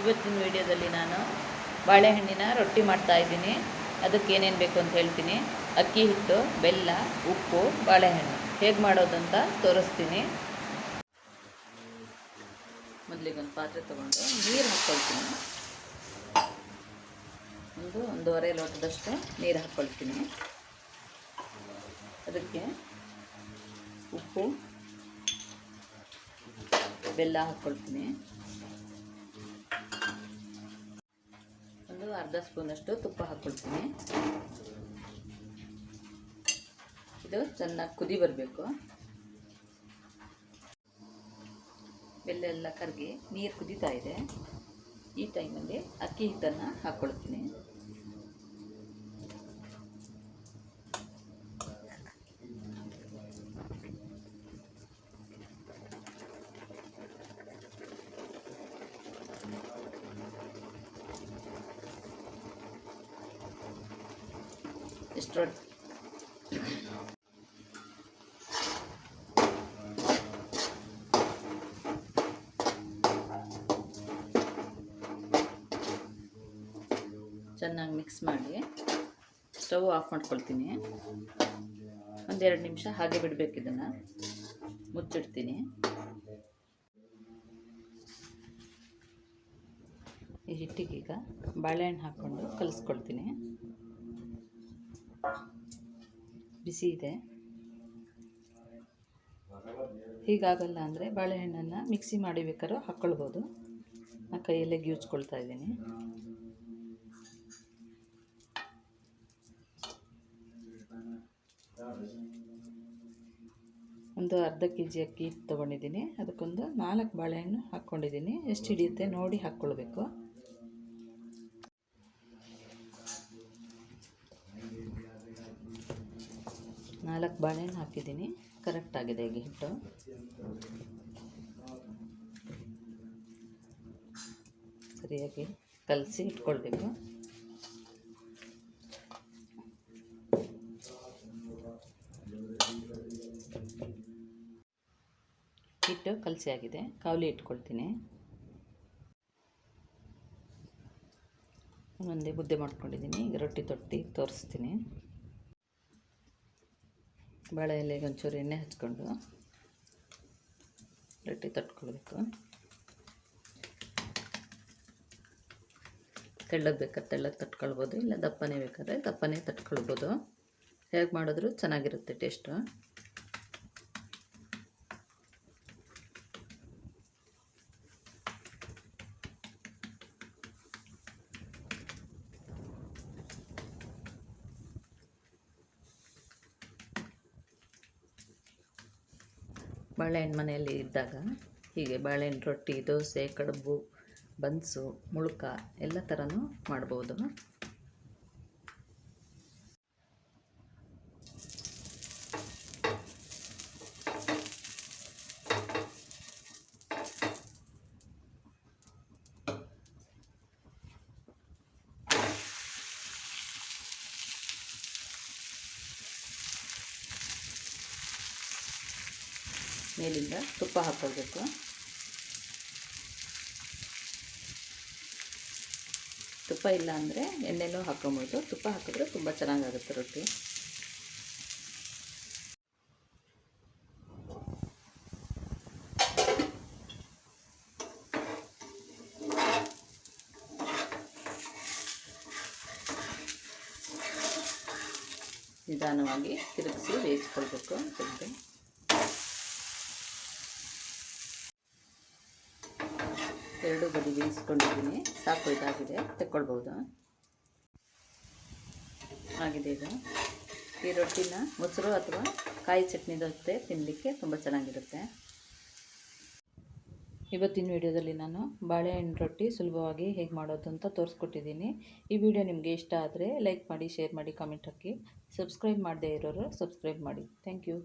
ಇವತ್ತಿನ ವಿಡಿಯೋದಲ್ಲಿ ನಾನು ಬಾಳೆಹಣ್ಣಿನ ರೊಟ್ಟಿ ಮಾಡ್ತಾ ಇದ್ದೀನಿ. ಅದಕ್ಕೆ ಏನೇನು ಬೇಕು ಅಂತ ಹೇಳ್ತೀನಿ. ಅಕ್ಕಿ ಹಿಟ್ಟು, ಬೆಲ್ಲ, ಉಪ್ಪು, ಬಾಳೆಹಣ್ಣು. ಹೇಗೆ ಮಾಡೋದಂತ ತೋರಿಸ್ತೀನಿ. ಮೊದಲಿಗೆ ಒಂದು ಪಾತ್ರೆ ತೊಗೊಂಡು ನೀರು ಹಾಕ್ಕೊಳ್ತೀನಿ ಒಂದು ಒಂದೂವರೆ ಲೋಟದಷ್ಟು ನೀರು ಹಾಕ್ಕೊಳ್ತೀನಿ ಅದಕ್ಕೆ ಉಪ್ಪು, ಬೆಲ್ಲ ಹಾಕ್ಕೊಳ್ತೀನಿ ಒಂದು ಅರ್ಧ ಸ್ಪೂನಷ್ಟು ತುಪ್ಪ ಹಾಕ್ಕೊಳ್ತೀನಿ ಇದು ಚೆನ್ನಾಗಿ ಕುದಿ ಬರಬೇಕು. ಬೆಲ್ಲ ಎಲ್ಲ ಕರಗಿ ನೀರು ಕುದೀತಾ ಇದೆ. ಈ ಟೈಮಲ್ಲಿ ಅಕ್ಕಿ ಹಿಟ್ಟನ್ನು ಹಾಕ್ಕೊಳ್ತೀನಿ. ಚೆನ್ನಾಗಿ ಮಿಕ್ಸ್ ಮಾಡಿ ಸ್ಟವ್ ಆಫ್ ಮಾಡ್ಕೊಳ್ತೀನಿ. ಒಂದೆರಡು ನಿಮಿಷ ಹಾಗೆ ಬಿಡಬೇಕು ಇದನ್ನು. ಮುಚ್ಚಿಡ್ತೀನಿ. ಈ ಹಿಟ್ಟಿಗೀಗ ಬಾಳೆಹಣ್ಣು ಹಾಕ್ಕೊಂಡು ಕಲಿಸ್ಕೊಳ್ತೀನಿ. ಬಿಸಿ ಇದೆ. ಹೀಗಾಗಲ್ಲ ಅಂದರೆ ಬಾಳೆಹಣ್ಣನ್ನು ಮಿಕ್ಸಿ ಮಾಡಿ ಬೇಕಾದ್ರೂ ಹಾಕ್ಕೊಳ್ಬೋದು ನಾನು ಕೈಯಲ್ಲೇ ಗ್ಯೂಚ್ಕೊಳ್ತಾ ಇದ್ದೀನಿ. ಒಂದು ಅರ್ಧ ಕೆ ಜಿ ಅಕ್ಕಿ ತೊಗೊಂಡಿದ್ದೀನಿ. ಅದಕ್ಕೊಂದು ನಾಲ್ಕು ಬಾಳೆಹಣ್ಣು ಹಾಕ್ಕೊಂಡಿದ್ದೀನಿ. ಎಷ್ಟು ಹಿಡಿಯುತ್ತೆ ನೋಡಿ ಹಾಕ್ಕೊಳ್ಬೇಕು. ನಾಲ್ಕು ಬಾಳೆಹಣ್ಣು ಹಾಕಿದ್ದೀನಿ. ಕರೆಕ್ಟ್ ಆಗಿದೆ ಈಗ ಹಿಟ್ಟು. ಸರಿಯಾಗಿ ಕಲಸಿ ಇಟ್ಕೊಳ್ಬೇಕು. ಹಿಟ್ಟು ಕಲಸಿ ಆಗಿದೆ. ಕಾವಲಿ ಇಟ್ಕೊಳ್ತೀನಿ. ಒಂದೇ ಮುದ್ದೆ ಮಾಡ್ಕೊಂಡಿದ್ದೀನಿ. ಈಗ ರೊಟ್ಟಿ ತೊಟ್ಟಿ ತೋರಿಸ್ತೀನಿ. ಬಾಳೆ ಎಲೆಗೆ ಒಂಚೂರು ಎಣ್ಣೆ ಹಚ್ಕೊಂಡು ರೊಟ್ಟಿ ತಟ್ಕೊಳ್ಬೇಕು. ತೆಳ್ಳಗೆ ಬೇಕಾದ್ರೆ ತೆಳ್ಳಗೆ ತಟ್ಕೊಳ್ಬೋದು, ಇಲ್ಲ ದಪ್ಪನೇ ಬೇಕಾದ್ರೆ ದಪ್ಪನೇ ತಟ್ಕೊಳ್ಬೋದು. ಹೇಗೆ ಮಾಡಿದ್ರೂ ಚೆನ್ನಾಗಿರುತ್ತೆ ಟೇಸ್ಟು. ಬಾಳೆಹಣ್ಣು ಮನೆಯಲ್ಲಿ ಇದ್ದಾಗ ಹೀಗೆ ಬಾಳೆಹಣ್ಣು ರೊಟ್ಟಿ ದೋಸೆ ಕಡುಬು ಬನ್ಸು ಮುಳ್ಕ ಎಲ್ಲ ಥರನೂ ಮಾಡ್ಬೋದು. ಮೇಲಿಂದ ತುಪ್ಪ ಹಾಕ್ಕೊಳ್ಬೇಕು. ತುಪ್ಪ ಇಲ್ಲ ಅಂದರೆ ಎಣ್ಣೆನೂ ಹಾಕ್ಕೊಬೋದು ತುಪ್ಪ ಹಾಕಿದ್ರೆ ತುಂಬ ಚೆನ್ನಾಗಾಗುತ್ತೆ ರೊಟ್ಟಿ. ನಿಧಾನವಾಗಿ ತಿರುಗಿಸಿ ಬೇಯಿಸ್ಕೊಳ್ಬೇಕು. ತೆಗೆದು ಎರಡು ಬದಿ ಬೇಯಿಸ್ಕೊಂಡಿದ್ದೀನಿ. ಸಾಕು, ಇದಾಗಿದೆ. ತೆಕ್ಕೊಳ್ಬೋದು ಆಗಿದೆ ಇದು ಈ ರೊಟ್ಟಿನ ಮೊಸರು ಅಥವಾ ಕಾಯಿ ಚಟ್ನಿ ಜೊತೆ ತಿನ್ನಲಿಕ್ಕೆ ತುಂಬ ಚೆನ್ನಾಗಿರುತ್ತೆ. ಇವತ್ತಿನ ವಿಡಿಯೋದಲ್ಲಿ ನಾನು ಬಾಳೆಹಣ್ಣು ರೊಟ್ಟಿ ಸುಲಭವಾಗಿ ಹೇಗೆ ಮಾಡೋದು ಅಂತ ತೋರಿಸ್ಕೊಟ್ಟಿದ್ದೀನಿ. ಈ ವಿಡಿಯೋ ನಿಮಗೆ ಇಷ್ಟ ಆದರೆ ಲೈಕ್ ಮಾಡಿ, ಶೇರ್ ಮಾಡಿ, ಕಾಮೆಂಟ್ ಹಾಕಿ. ಸಬ್ಸ್ಕ್ರೈಬ್ ಮಾಡದೇ ಇರೋರು ಸಬ್ಸ್ಕ್ರೈಬ್ ಮಾಡಿ. Thank you.